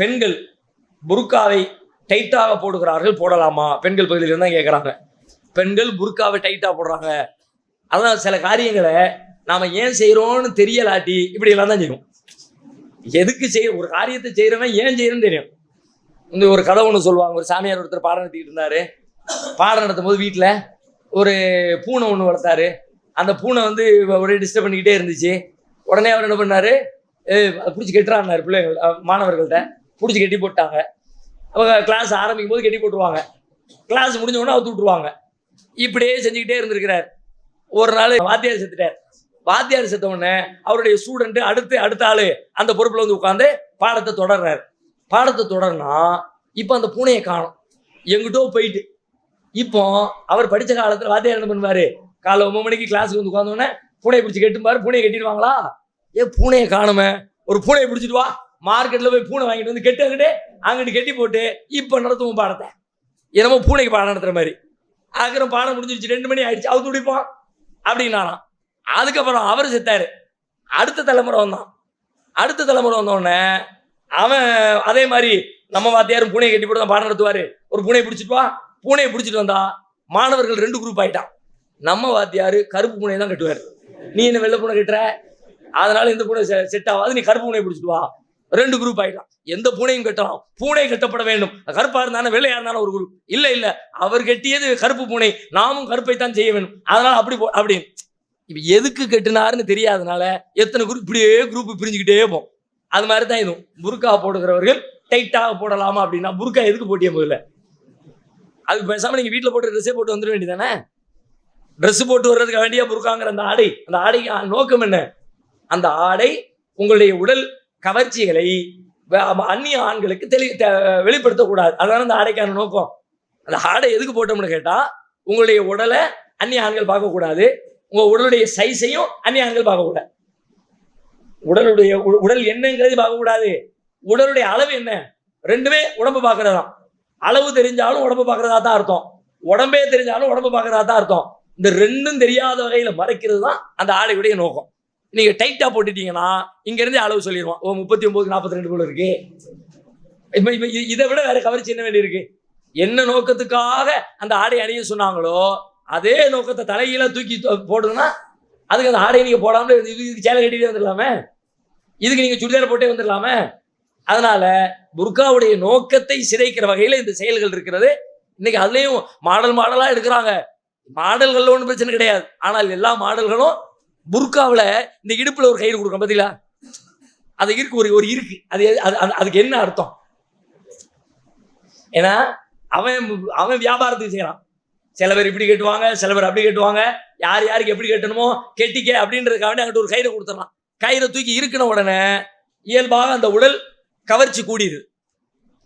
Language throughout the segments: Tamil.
பெண்கள் புர்காவை டைட்டாக போடுகிறார்கள் போடலாமா? பெண்கள் பகுதியில் தான் கேட்குறாங்க பெண்கள் புர்காவை டைட்டாக போடுறாங்க. அதான் சில காரியங்களை நாம் ஏன் செய்கிறோம்னு தெரியலாட்டி இப்படியெல்லாம் தான் செய்யும் எதுக்கு செய்ய ஒரு காரியத்தை செய்கிறவன் ஏன் செய்யணும்னு தெரியும். இந்த ஒரு கதை ஒன்று சொல்லுவாங்க. ஒரு சாமியார் ஒருத்தர் பாடம் நடத்திக்கிட்டு இருந்தார். பாடம் நடத்தும் போது வீட்டில் ஒரு பூனை ஒன்று வளர்த்தாரு. அந்த பூனை வந்து ஒரே டிஸ்டர்ப் பண்ணிக்கிட்டே இருந்துச்சு. உடனே அவர் என்ன பண்ணாரு? பிடிச்சி கெட்டுறான்னார் பிள்ளைங்கள் மாணவர்கள்ட்ட. பிடிச்சி கட்டி போட்டாங்க. அவங்க கிளாஸ் ஆரம்பிக்கும் போது கட்டி போட்டுருவாங்க. கிளாஸ் முடிஞ்ச உடனே அவுத்து விட்டுருவாங்க. இப்படியே செஞ்சுக்கிட்டே இருந்திருக்கிறார். ஒரு நாள் வாத்தியார் செத்துட்டார். வாத்தியார் செத்த உடனே அவருடைய ஸ்டூடெண்ட் அடுத்து அடுத்த ஆள் அந்த பொறுப்பில் வந்து உட்காந்து பாடத்தை தொடர்றாரு. பாடத்தை தொடர்னா இப்போ அந்த பூனையை காணும். எங்கிட்டோ போயிட்டு. இப்போ அவர் படித்த காலத்தில் வாத்தியார் என்ன பண்ணுவார்? காலை ஒன்பது மணிக்கு கிளாஸுக்கு வந்து உட்காந்தோடனே பூனையை பிடிச்சி கட்டும்பாரு. பூனையை கட்டிடுவாங்களா? ஏ பூனையை காணுமே. ஒரு பூனையை பிடிச்சிட்டு வா. மார்க்கெட்ல போய் பூனை வாங்கிட்டு வந்து கெட்டு அங்கிட்டு அங்கிட்டு கட்டி போட்டு இப்போ நடத்துவோம் பாடத்தை. என்னமோ பூனைக்கு பாடம் நடத்துகிற மாதிரி. அதுக்கப்புறம் பாடம் முடிஞ்சிருச்சு ரெண்டு மணி ஆயிடுச்சு அவுத்து பிடிப்போம் அப்படின்னாலாம் அதுக்கப்புறம் அவர் செத்தாரு. அடுத்த தலைமுறை வந்தான். அடுத்த தலைமுறை வந்தோடனே அவன் அதே மாதிரி நம்ம வாத்தியாரும் பூனையை கட்டி போட்டு தான் பாடம் நடத்துவார். ஒரு பூனையை பிடிச்சிட்டு வா. பூனையை பிடிச்சிட்டு வந்தா மாணவர்கள் ரெண்டு குரூப் ஆயிட்டான். நம்ம வாத்தியார் கருப்பு பூனையை தான் கட்டுவார். நீ என்ன வெள்ளை பூனை கட்டுற? அதனால இந்த பூனை செட் ஆகாது நீ கருப்பு பூனையை பிடிச்சிட்டு வா. ரெண்டு குரூப் ஆயிடலாம். எந்த பூனையும் கட்டலாம். பூனை கட்டப்பட வேண்டும். கருப்பா இருந்தாலும் வெள்ளையா இருந்தாலும் ஒரு குரூப் இல்ல இல்ல. அவர் கட்டியது கருப்பு பூனை. நாமும் கருப்பை தான் செய்ய வேண்டும். அதனால அப்படி போ அப்படின்னு இப்ப எதுக்கு கட்டினாருன்னு தெரியாதனால எத்தனை குரூப் இப்படியே குரூப் பிரிஞ்சுக்கிட்டே போகும். அது மாதிரி தான் இதுவும். புர்கா போடுகிறவர்கள் டைட்டாக போடலாமா அப்படின்னா புர்கா எதுக்கு போட்டிய முதல்ல? அதுக்கு பேசாம நீங்க வீட்டில் போட்டு ட்ரெஸ்ஸே போட்டு வந்துட வேண்டியதானே ட்ரெஸ் போட்டு வர்றதுக்கு வேண்டிய புர்காங்கிற அந்த ஆடை? அந்த ஆடைக்கு நோக்கம் என்ன? அந்த ஆடை உங்களுடைய உடல் கவர்ச்சிகளை அந்நிய ஆண்களுக்கு தெளி வெளிப்படுத்தக்கூடாது. அதுதான் அந்த ஆடைக்கான நோக்கம். அந்த ஆடை எதுக்கு போட்டோம்னு கேட்டால் உங்களுடைய உடலை அந்நிய ஆண்கள் பார்க்கக்கூடாது. உங்கள் உடலுடைய சைஸையும் அந்நிய ஆண்கள் பார்க்கக்கூடாது. உடலுடைய உ- உடல் என்னங்கிறது பார்க்கக்கூடாது. உடலுடைய அளவு என்ன? ரெண்டுமே உடம்பு பார்க்கறது. தான் அளவு தெரிஞ்சாலும் உடம்பு பார்க்கறதா தான் அர்த்தம். உடம்பே தெரிஞ்சாலும் உடம்பு பார்க்கறதா தான் அர்த்தம். இந்த ரெண்டும் தெரியாத வகையில் மறைக்கிறது தான் அந்த ஆடையுடைய நோக்கம். நீங்க டைட்டா போட்டுட்டீங்கன்னா இங்க இருந்தே அளவு சொல்லிடுவான் ஓ முப்பத்தி ஒன்பது நாற்பத்தி ரெண்டு கூட இருக்கு. இப்போ இப்போ இதை விட வேற கவர்ச்சி என்ன வேண்டி இருக்கு? என்ன நோக்கத்துக்காக அந்த ஆடை அணிய சொன்னாங்களோ அதே நோக்கத்தை தலையில தூக்கி போடுதுன்னா அதுக்கு அந்த ஆடையை நீங்க போடாமல் இது- இதுக்கு சேலை கட்டிட்டு வந்துடலாமே? இதுக்கு நீங்க சுடிதார் போட்டே வந்துடலாமே? அதனால புர்காவுடைய நோக்கத்தை சிதைக்கிற வகையில இந்த செயல்கள் இருக்கிறது. இன்னைக்கு அதுலேயும் மாடல் மாடலா எடுக்கிறாங்க. மாடல்கள்ல ஒன்றும் பிரச்சனை கிடையாது. ஆனால் எல்லா மாடல்களும் புர்காவுல இந்த இடுப்புல ஒரு கயிறு கொடுக்கும் பாத்தீங்களா? அது இருக்கு ஒரு ஒரு இருக்கு. அது அது- அது- அதுக்கு என்ன அர்த்தம்? ஏன்னா அவன் அவன் வியாபாரத்துக்கு செய்யறான். சில பேர் இப்படி கட்டுவாங்க சில பேர் அப்படி கட்டுவாங்க. யார் யாருக்கு எப்படி கட்டணுமோ கெட்டிக்க அப்படின்றதுக்காக அங்கிட்ட ஒரு கயிறை கொடுத்துடலாம் கயிறை தூக்கி இருக்கிற உடனே இயல்பாக அந்த உடல் கவர்ச்சி கூடிடுது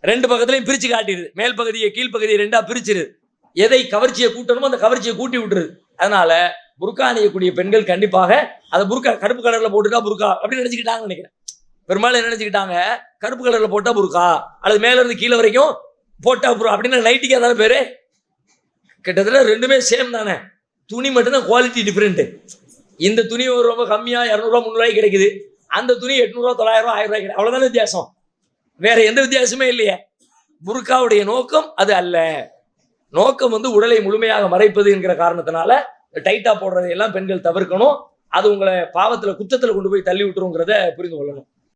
ரெண்டு பக்கத்துலையும் பிரிச்சு காட்டிடுது மேல் பகுதியை கீழ்ப்பகுதியை ரெண்டா பிரிச்சிருது. எதை கவர்ச்சியை கூட்டணுமோ அந்த கவர்ச்சியை கூட்டி விட்டுருது. அதனால புர்கா அணியக்கூடிய பெண்கள் கண்டிப்பாக அதை புர்கா கருப்பு கலரில் போட்டுட்டா புர்கா அப்படின்னு நினைச்சுக்கிட்டாங்கன்னு நினைக்கிறேன். பெரும்பாலும் என்ன நினைச்சுக்கிட்டாங்க? கருப்பு கலரில் போட்டால் புர்கா அல்லது மேலேருந்து கீழே வரைக்கும் போட்டா புர்கா அப்படின்னு நைட்டுக்கு அதான பேரு? கிட்டத்தட்ட ரெண்டுமே சேம் தானே. துணி மட்டும்தான் குவாலிட்டி டிஃப்ரெண்ட் இந்த துணி ஒரு ரொம்ப கம்மியாக இரநூறுவா முந்நூறுவாய்க்கு கிடைக்குது. அந்த துணி எட்நூறுவா தொள்ளாயிரம் ஆயிரம் ரூபாய் கிடைக்கும் அவ்வளோதான வித்தியாசம். வேற எந்த வித்தியாசமே இல்லையே. புர்காவுடைய நோக்கம் அது அல்ல. நோக்கம் வந்து உடலை முழுமையாக மறைப்பது என்கிற காரணத்தினால டைட்டா போடுறதை எல்லாம் பெண்கள் தவிர்க்கணும். அது உங்களை பாவத்துல குற்றத்துல கொண்டு போய் தள்ளி விட்டுருங்கிறத புரிந்து கொள்ளணும்.